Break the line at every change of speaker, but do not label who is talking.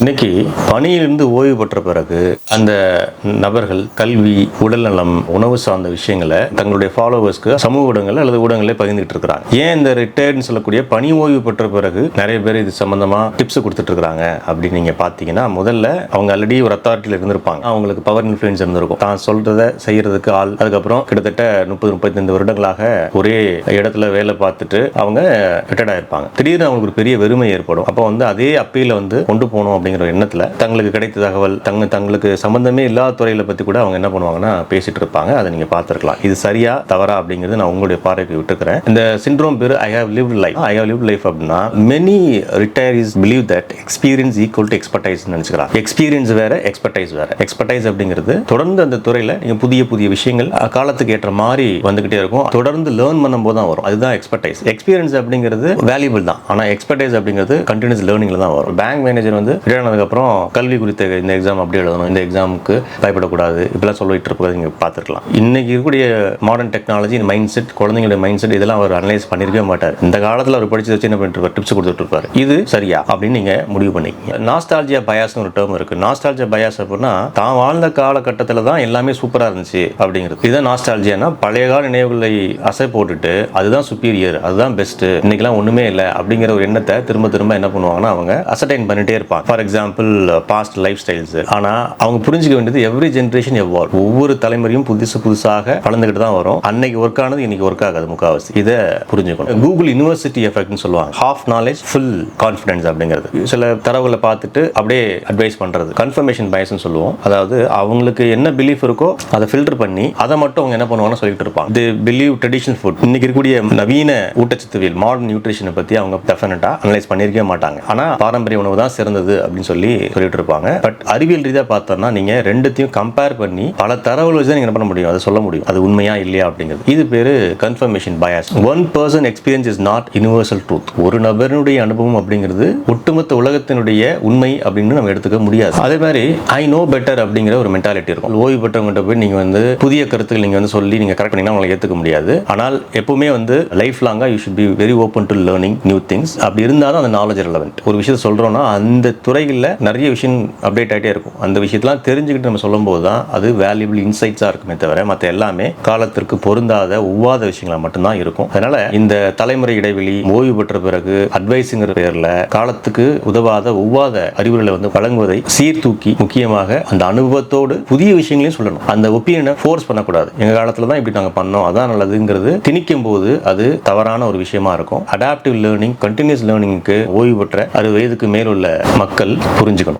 இன்னைக்கு பணியிலிருந்து ஓய்வு பெற்ற பிறகு அந்த நபர்கள் கல்வி உடல்நலம் உணவு சார்ந்த விஷயங்களை தங்களுடைய ஃபாலோவர்ஸ்க்கு சமூக ஊடகங்கள் அல்லது ஊடகங்களே பகிர்ந்துட்டு இருக்கிறாங்க. ஏன் இந்த ரிட்டையர்ட்னு சொல்லக்கூடிய பணி ஓய்வு பெற்ற பிறகு நிறைய பேர் இது சம்பந்தமா டிப்ஸ் கொடுத்துட்டு இருக்காங்க அப்படின்னு நீங்க பாத்தீங்கன்னா முதல்ல அவங்க ஆல்ரெடி ஒரு அத்தாரிட்டியில் இருந்திருப்பாங்க. அவங்களுக்கு பவர் இன்ஃபுளுன்ஸ் இருந்திருக்கும். தான் சொல்றதை செய்யறதுக்கு ஆள். அதுக்கப்புறம் கிட்டத்தட்ட முப்பது முப்பத்தைந்து வருடங்களாக ஒரே இடத்துல வேலை பார்த்துட்டு அவங்க ரிட்டையர்ட் ஆயிருப்பாங்க. திடீர்னு அவங்களுக்கு ஒரு பெரிய வெறுமை ஏற்படும். அப்போ வந்து அதே அப்பீல வந்து கொண்டு போகணும் அப்படிங்கிற எண்ணத்தில் தங்களுக்கு கிடைத்த தகவல் தங்க தங்களுக்கு சம்பந்தமே இல்லாத துறையில பத்தி கூட அவங்க என்ன பண்ணுவாங்கன்னா பேசிட்டு இருப்பாங்க. அதை நீங்க பார்த்துருக்கலாம். இது சரியா தவறா அப்படிங்கிறது நான் உங்களுடைய பார்வைக்கு விட்டுக்கிறேன். இந்த சிண்ட்ரோம் பேர் I have live life I have live life அப்படின்னா many retirees believe that experience equal to expertise நினைச்சுக்கிறாங்க. Experience வேற எக்ஸ்பர்டைஸ் வேற. எக்ஸ்பர்டைஸ் அப்படிங்கிறது தொடர்ந்து அந்த துறையில நீங்க புதிய புதிய விஷயங்கள் காலத்துக்கு ஏற்ற மாதிரி வந்துகிட்டே இருக்கும். தொடர்ந்து லேர்ன் பண்ணும்போது தான் வரும். அதுதான் எக்ஸ்பர்டைஸ் எக்ஸ்பீரியன்ஸ் அப்படிங்கிறது வேல்யூபிள் தான். ஆனா எக்ஸ்பர்டைஸ் அப்படிங்கிறது கண்டினியூஸ் லேர்னிங்ல தான் வரும். பேங்க் மேனேஜர் வந்து ரிட்டையர் ஆனதுக்கப்புறம் கல்வி குறித்த இந்த எக்ஸாம் அப்படி எழுதணும் இந்த எக்ஸாமுக்கு பயப்படக்கூடாது. இப்படிலாம் சொல்லிட்டு இருப்பதை நீங்கள் பார்த்துருக்கலாம். இன்னைக்கு இருக்கக்கூடிய மாடர்ன் டெக்னாலஜி மைண்ட் செட் குழந்தைங்களுடைய மைண்ட் செட் இதெல்லாம் அவர் அனலைஸ் பண்ணிருக்கவே மாட்டார். இந்த காலத்தில் அவர் படிச்சு வச்சு என்ன பண்ணிட்டு இருப்பார்? டிப்ஸ் கொடுத்துட்டு இருப்பார் இது சரியா? அப்படின்னு நீங்கள் முடிவு பண்ணிக்கங்க. நாஸ்டாலஜியா பயாஸ்னு ஒரு டேர்ம் இருக்கு. நாஸ்டாலஜியா பயாஸ் அப்படின்னா தான் வாழ்ந்த காலகட்டத்தில் தான் எல்லாமே சூப்பராக இருந்துச்சு அப்படிங்கிறது. இதுதான் நாஸ்டாலஜியானா பழைய கால நினைவுகளை அசை போட்டுட்டு அதுதான் சுப்பீரியர் அதுதான் பெஸ்ட் இன்னைக்கெல்லாம் ஒன்றுமே இல்லை அப்படிங்கிற ஒரு எண்ணத்தை திரும்ப திரும்ப என்ன பண்ணுவாங்கன்னா அவங்க அசர்டைன் பண்ணிட்டே இருப்பாங்க. For example past lifestyles ஆனா அவங்க புரிஞ்சுக்க வேண்டியது எவ்ரி ஜென்ரேஷன் எவ்வாறு ஒவ்வொரு தலைமுறையும் புதுசு புதுசாக வளர்ந்துகிட்டு தான் வரும். அன்னைக்கு ஒர்க் ஆனது இன்னைக்கு ஒர்க் ஆகாது முக்காவாசி. இதை புரிஞ்சுக்கணும். கூகுள் யூனிவர்சிட்டி எஃபெக்ட்னு சொல்லுவாங்க. ஹாஃப் நாலேஜ் ஃபுல் கான்ஃபிடன்ஸ் அப்படிங்கிறது. சில தரவுகளை பார்த்துட்டு அப்படியே அட்வைஸ் பண்றது. கன்ஃபர்மேஷன் பயஸ்னு சொல்லுவோம். அதாவது அவங்களுக்கு என்ன பிலீஃப் இருக்கோ அதை ஃபில்டர் பண்ணி அதை மட்டும் அவங்க என்ன பண்ணுவாங்கன்னு சொல்லிட்டு இருப்பாங்க. தி பிலீவ் ட்ரெடிஷனல் ஃபுட் இன்னைக்கு இருக்கக்கூடிய நவீன ஊட்டச்சத்துவியல் மாடர்ன் நியூட்ரிஷனை பத்தி அவங்க டெஃபினட்டா அனலைஸ் பண்ணிருக்கவே மாட்டாங்க. ஆனா பாரம்பரிய உணவு தான் சிறந்தது அப்படின்னு சொல்லி சொல்லிட்டு இருப்பாங்க பட் அறிவியல் ரீதியாக பார்த்தோம்னா நீங்க ரெண்டுத்தையும் கம்பேர் பண்ணி பல தரவுகள் வச்சு தான் என்ன பண்ண முடியும்? அதை சொல்ல முடியும். அது உண்மையா இல்லையா அப்படிங்கிறது. இது பேரு confirmation bias one person experience is not universal truth ஒரு நபருடைய அனுபவம் அப்படிங்கிறது ஒட்டுமொத்த உலகத்தினுடைய உண்மை அப்படின்னு நம்ம எடுத்துக்க முடியாது. அதே மாதிரி ஐ நோ பெட்டர் அப்படிங்கிற ஒரு மென்டாலிட்டி இருக்கும். ஓய்வு பெற்றவங்ககிட்ட போய் நீங்க வந்து புதிய கருத்துக்கள் நீங்க வந்து சொல்லி நீங்க கரெக்ட் பண்ணிங்கன்னா உங்களை ஏத்துக்க முடியாது. ஆனால் எப்பவுமே வந்து லைஃப் லாங்கா you should be very open to learning new things அப்படி இருந்தாலும் அந்த நாலேஜ் ரெலவெண்ட் ஒரு விஷயத்தை சொல்றோம்னா அந்த துறை துறைகளில் நிறைய விஷயம் அப்டேட் ஆகிட்டே இருக்கும். அந்த விஷயத்தெல்லாம் தெரிஞ்சுக்கிட்டு நம்ம சொல்லும்போது தான் அது வேல்யூபிள் இன்சைட்ஸாக இருக்குமே தவிர மற்ற எல்லாமே காலத்திற்கு பொருந்தாத ஒவ்வாத விஷயங்களா மட்டும்தான் இருக்கும். அதனால இந்த தலைமுறை இடைவெளி ஓய்வு பெற்ற பிறகு அட்வைஸுங்கிற பேரில் காலத்துக்கு உதவாத ஒவ்வாத அறிவுரைகளை வந்து வழங்குவதை சீர்தூக்கி முக்கியமாக அந்த அனுபவத்தோடு புதிய விஷயங்களையும் சொல்லணும். அந்த ஒப்பீனியனை ஃபோர்ஸ் பண்ணக்கூடாது. எங்கள் காலத்தில் தான் இப்படி நாங்கள் பண்ணோம். அதான் நல்லதுங்கிறது திணிக்கும் போது அது தவறான ஒரு விஷயமா இருக்கும். அடாப்டிவ் லேர்னிங் கண்டினியூஸ் லேர்னிங்க்கு ஓய்வு பெற்ற அறுபது வயதுக்கு மேலுள்ள மக்கள் புரிஞ்சுக்கணும்